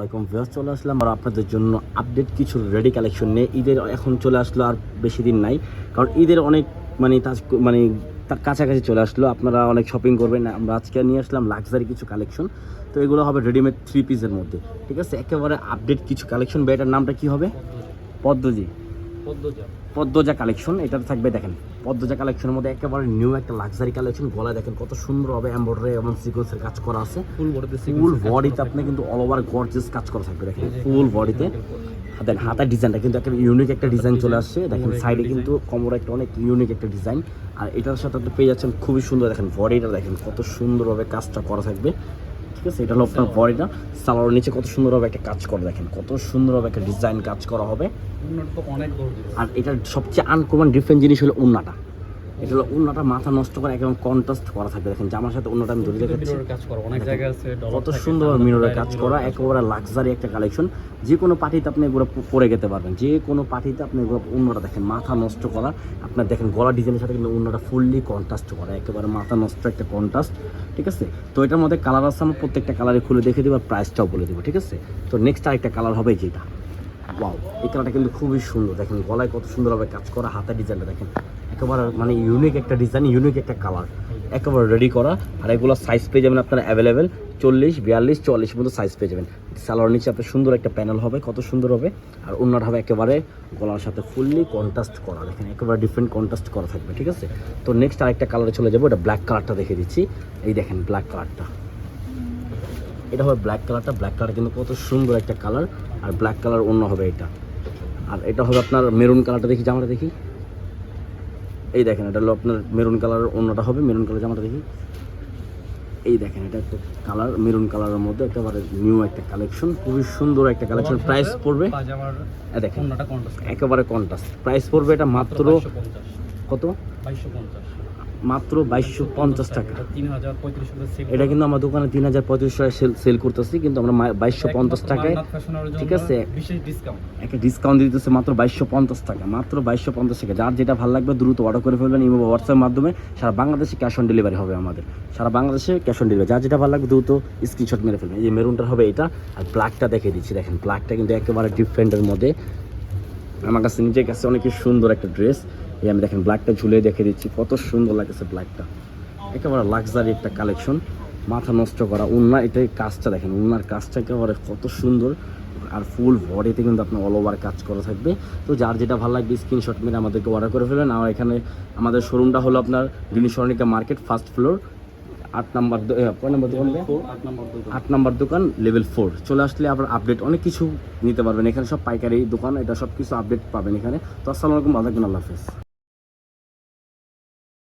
আলাইকুম ভিউয়ার্স চলে আসলাম আর আপনাদের জন্য আপডেট কিছু রেডি কালেকশন নিয়ে। ঈদের এখন চলে আসলো আর বেশি দিন নাই কারণ ঈদের অনেক মানে তাজ মানে তার কাছাকাছি চলে আসলো। আপনারা অনেক শপিং করবেন আমরা আজকে নিয়ে আসলাম লাক্সারি কিছু কালেকশন তো এগুলো হবে রেডিমেড থ্রি পিসের মধ্যে ঠিক আছে? একেবারে আপডেট কিছু কালেকশন বা এটার নামটা কী হবে? পদ্মজি। পদ্মজা। কালেকশন এটা থাকবে দেখেন। পদ্মজা কালেকশনের মধ্যে একেবারে নিউ একটা লাক্সারি কালেকশন গলায় দেখেন কত সুন্দর হবে এমব্রয়ডারি এবং সিকোয়েন্সের কাজ করা আছে। ফুল বডিতে ফুল বডিতে আপনি কিন্তু অল ওভার গর্জিয়াস কাজ করা থাকবে দেখেন ফুল বডিতে দেন হাতার ডিজাইনটা কিন্তু একটা ইউনিক একটা ডিজাইন চলে আসছে। দেখেন সাইডে কিন্তু কোমরে একটা অনেক ইউনিক একটা ডিজাইন আর এটার সাথে আপনি পেয়ে যাচ্ছেন খুবই সুন্দর দেখেন বডিটা দেখেন কত সুন্দরভাবে কাজটা করা থাকবে। ঠিক আছে? এটা হলো আপনার বডিটা সালোয়ারের নিচে কত সুন্দরভাবে একটা কাজ করা দেখেন। কত সুন্দরভাবে একটা ডিজাইন কাজ করা হবে। আর এটার সবচেয়ে আনকমন ডিফারেন্ট জিনিস হলো উন্নাটা। এটা হলো উন্নাটা মাথা নষ্ট করে একদম কন্ট্রাস্ট করা থাকবে। দেখেন জামার সাথে উন্নাটা আমি ধরে দেখাচ্ছি। কত সুন্দর কাজ করা একেবারে লাক্সারি একটা কালেকশন যে কোনো পার্টিতে আপনি এগুলো পরে যেতে পারবেন। যে কোনো পার্টিতে আপনি এগুলো অন্যটা দেখেন মাথা নষ্ট করা। আপনার দেখেন গলা ডিজাইনের সাথে কিন্তু অন্যটা ফুললি কন্ট্রাস্ট করা একেবারে মাথা নষ্ট একটা কন্ট্রাস্ট ঠিক আছে? তো এটার মধ্যে কালার আছে আমি প্রত্যেকটা কালারে খুলে দেখে দেবো আর প্রাইসটাও বলে দেবো, ঠিক আছে? তো নেক্সট আরেকটা কালার হবে যেটা ওয়াও এই কালারটা কিন্তু খুবই সুন্দর। দেখেন, গলায় কত সুন্দরভাবে কাজ করা, হাতের ডিজাইনটা দেখেন। একেবারে মানে ইউনিক একটা ডিজাইন ইউনিক একটা কালার একেবারে রেডি করা। আর এগুলো সাইজ পেয়ে যাবেন আপনারা অ্যাভেলেবেল চল্লিশ, বিয়াল্লিশ চল্লিশ মতো সাইজ পেয়ে যাবেন। সালোয়ার নিচে আপনার সুন্দর একটা প্যানেল হবে, কত সুন্দর হবে। আর অন্যটা হবে একেবারে গলার সাথে ফুললি কন্ট্রাস্ট করা। দেখেন, একেবারে ডিফারেন্ট কন্ট্রাস্ট করা থাকবে, ঠিক আছে? তো নেক্সট আরেকটা কালারে চলে যাব, এটা ব্ল্যাক কালারটা দেখে দিচ্ছি। এই দেখেন ব্ল্যাক কালারটা এটা হবে ব্ল্যাক কালারটা ব্ল্যাক কালার কিন্তু কত সুন্দর একটা কালার আর ব্ল্যাক কালার অন্য হবে এটা। আর এটা হবে আপনার মেরুন কালারটা দেখি, জামাটা দেখি। এই দেখেন এটা হলো আপনার মেরুন কালার অন্যটা হবে মেরুন কালার জামাটা দেখি। এই দেখেন এটা একটা কালার মেরুন কালারের মধ্যে একেবারে নিউ একটা কালেকশন খুবই সুন্দর একটা কালেকশন প্রাইস পড়বে। দেখেন অন্যটা কন্ট্রাস্ট একেবারে কন্ট্রাস্ট প্রাইস পড়বে এটা মাত্র কত? বাইশশো পঞ্চাশ। মাত্র বাইশশো পঞ্চাশ টাকা। এটা কিন্তু আমার দোকানে তিন হাজার পঁয়ত্রিশ টাকায় সেল সেল করতেছি কিন্তু আমরা বাইশশো পঞ্চাশ টাকায় ঠিক আছে। একটা ডিসকাউন্ট দিতেছে মাত্র বাইশশো পঞ্চাশ টাকা মাত্র বাইশশো পঞ্চাশ টাকা। যার যেটা ভালো লাগবে দ্রুত অর্ডার করে ফেলবেন ইমো হোয়াটসঅ্যাপের মাধ্যমে। সারা বাংলাদেশে ক্যাশ অন ডেলিভারি হবে আমাদের। সারা বাংলাদেশে ক্যাশ অন ডেলিভারি যার যেটা ভালো লাগবে দ্রুত স্ক্রিনশট মেরে ফেলবেন। এই যে মেরুনটা হবে এটা আর ব্ল্যাকটা দেখে দিচ্ছি। দেখেন ব্ল্যাকটা কিন্তু একেবারে ডিফারেন্টের মধ্যে। আমার কাছে নিজের কাছে অনেক সুন্দর একটা ড্রেস এই আমি দেখেন ব্ল্যাকটা ঝুলে দেখে দিচ্ছি কত সুন্দর লাগছে ব্ল্যাকটা একেবারে লাক্সারি একটা কালেকশন মাথা নষ্ট করা উন্না এটাই কাজটা দেখেন উন্নার কাজটা একেবারে কত সুন্দর। আর ফুল বডিতে কিন্তু আপনার অল ওভার কাজ করা থাকবে। তো যার যেটা ভালো লাগবে স্ক্রিনশট মেরে আমাদেরকে অর্ডার করে ফেলবেন। আর এখানে আমাদের শোরুমটা হলো আপনার দিনীশ্বরণিকা মার্কেট ফার্স্ট ফ্লোর আট নাম্বার কয় নাম্বার দোকান আট নম্বর দোকান। লেভেল ফোর চলে আসলে আবার আপডেট অনেক কিছু নিতে পারবেন। এখানে সব পাইকারি দোকান এটা সব কিছু আপডেট পাবেন এখানে। তো আসসালামু আলাইকুম আল্লাহ হাফেজ।